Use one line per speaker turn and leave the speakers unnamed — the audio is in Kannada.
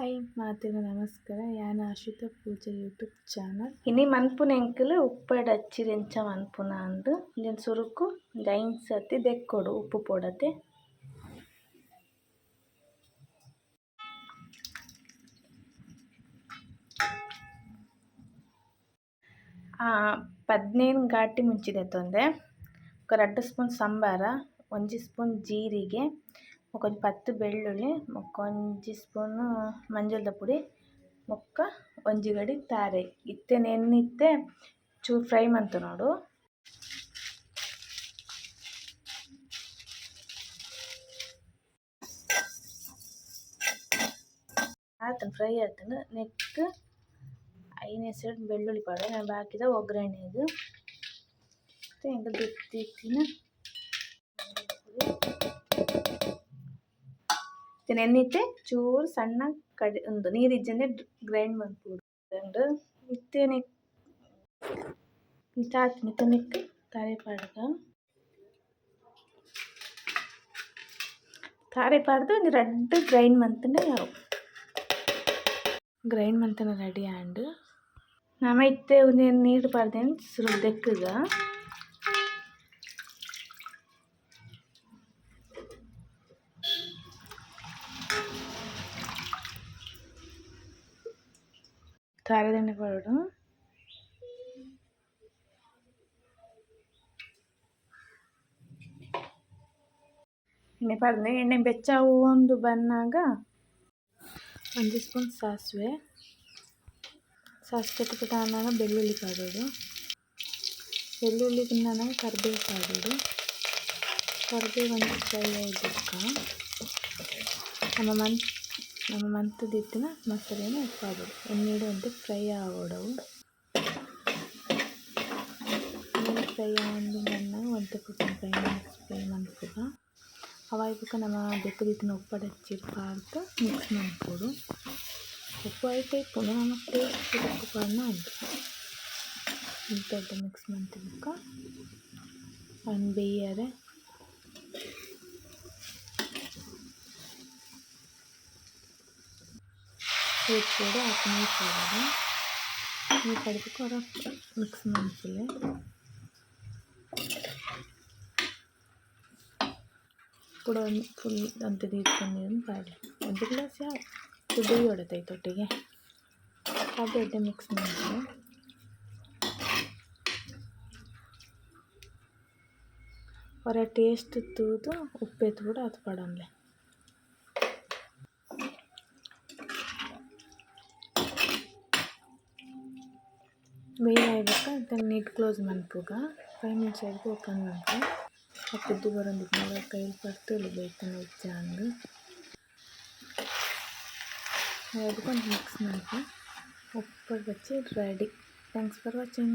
ಹಾಯ್ ಮಾತಿನ ನಮಸ್ಕಾರ ಯಾನ ಅಶ್ವಿತ ಪೂಜೆ ಯೂಟ್ಯೂಬ್ ಚಾನಲ್ ಇನಿ ಮನ್ಪುನ ಎಂಕಲ್ ಉಪ್ಪಡ್ ಹಚ್ಚಿರೆಂಚ ಮನ್ಪುನ ಅಂದು ಇಂಜನ್ ಸುರುಕು ಒಂದು ಐದು ಸತಿ ದೆಕ್ಕೊಡು ಉಪ್ಪು ಪೋಡತೆ ಪದ್ನೇನು ಘಾಟಿ ಮುಂಚಿದೆ ತೊಂದೆ ఒక రెండు ಸ್ಪೂನ್ ಸಂಬಾರ ಒಂಜಿ ಸ್ಪೂನ್ ಜೀರಿಗೆ ಒಂಜಿ ಪತ್ತು ಬೆಳ್ಳುಳ್ಳಿ ಬೊಕ ಒಂಜಿ ಸ್ಪೂನ್ ಮಂಜಲ್ದ ಪುಡಿ ಬೊಕ್ಕ ಒಂಜಿ ಗಡಿ ತಾರೆ. ಇತ್ತೆ ಎಣ್ಣೆ ಇತ್ತೆ ಚೂರು ಫ್ರೈ ಮಂತುನೋಡು ಆತನ ಫ್ರೈ ಆತನ ನೆಕ್ ಐನೇ ಸೈಡ್ ಬೆಳ್ಳುಳ್ಳಿ ಪಾಡ ನಾನು ಬಾಕಿದ ಮತ್ತು ಹೆಂಗೆ ದಿತ್ತಿನ ನೆನ್ನಿತ್ತೆ ಚೂರು ಸಣ್ಣ ಕಡಿ ಉಂದು ನೀರು ಇಜ್ಜಂದೆ ಗ್ರೈಂಡ್ ಮನ್ಪುಡು ಇತ್ತೇನೆ ಇತ್ತಾತ್ ಮಿತ್ತ ನೆಕ್ ತಾರೆ ಪಾಡ್ಗ ತಾರೆ ಪಾಡ್ದು ಒಂಜಿ ರಡ್ಡ್ ಗ್ರೈಂಡ್ ಮಂತುಂಡ ಯಾವು ಗ್ರೈಂಡ್ ಮಂತನ ರೆಡಿ ಆಂಡ್ ನಮ ಇತ್ತೆ ಒಂಜಿ ನೀರು ಪಾಡ್ದೇನು ಸುರು ದೆಕ್ಕಗ ತಾರದಂಡ ಪೌಡರು ಎಣ್ಣೆ ಪಾಡ್ದೆ ಎಣ್ಣೆ ಬೆಚ್ಚಾವು ಒಂದು ಬಂದಾಗ ಒಂದು ಸ್ಪೂನ್ ಸಾಸಿವೆ ಸಾಸಿವೆ ಪುಟ ಅನ್ನಾಗ ಬೆಳ್ಳುಳ್ಳಿ ಪಾಡೋದು ಬೆಳ್ಳುಳ್ಳಿ ತಿನ್ನಾಗ ಕರಿಬೇವು ಪಾಡೋದು ಕರಿಬೇವು ಒಂದು ಫ್ರೈ ಆಯ್ದಕ್ಕ ನಮ್ಮ ಮನ್ ನಮ್ಮ ಮಂತದಿತ್ತಿನ ದಿತ್ತಿನ ಮಸಾಲೆನ ಉಪ್ಪಾಗೋದು. ಎಣ್ಣೆಡು ಒಂದು ಫ್ರೈ ಆಗೋಡವು ಫ್ರೈ ಆಂದು ಬಣ್ಣ ಒಂದು ಪುಟ್ಟ ಫ್ರೈ ಫ್ರೈ ಮನ್ಪುಗ ಅವಾಯ್ಪುಕ ನಮ್ಮ ಬೆಕ್ಕ ದಿತ್ತಿನ ಉಪ್ಪು ಹಚ್ಚಿರ್ ಮಿಕ್ಸ್ ಮನ್ಪುಡು ಉಪ್ಪು ಐತೆ ಪುನಃ ಟೇಸ್ಟ್ ಉಪ್ಪು ಪಾಡ್ನ ಉಂಟು ಮಿಕ್ಸ್ ಮಾಡ್ತಿದ್ದಕ್ಕೆ ಒಂದು ಬೇಯರೆ వేసుకోడు ఒక నీరు పడదు నీరు పడితే కూడా మిక్స్ మనుషులే ಕೂಡ ಫುಲ್ ಅಂತ తీసుకొని ಪಾಡಿ ಒಂದು ಗ್ಲಾಸ್ ಯಾವ ಕುದಿ ಹೊಡೆತೈತೆ ಒಟ್ಟಿಗೆ ಅದು ಮಿಕ್ಸ್ ಮಾಡಿ ಹೊರ ಟೇಸ್ಟ್ ತೂದು ಉಪ್ಪೆತ್ತು ಕೂಡ ಅದು ಪಡಂಲೆ ಬೇಗ ಆಯ್ಬೇಕು ಅದನ್ನು ನೀಟ್ ಕ್ಲೋಸ್ ಮನ್ಪುಗ ಫೈವ್ ಮಿನಿಟ್ಸ್ ಆಯ್ತು ಓಪನ್ ಮಾಡ್ತು ಆ ಕುದ್ದು ಬರೋದಿತ್ತು ನೋಡ ಕೈಲಿ ಪಡ್ತು ಇಲ್ಲಿ ಬೇಯ್ತಾನೆ ಹೆಚ್ಚ ಹಂಗೆ ಅದಕ್ಕೊಂದು ಮಿಕ್ಸ್ ಮಾಡಿ ಉಪ್ಪು ಹಚ್ಚಿ ರೆಡಿ ಥ್ಯಾಂಕ್ಸ್ ಫಾರ್ ವಾಚಿಂಗ್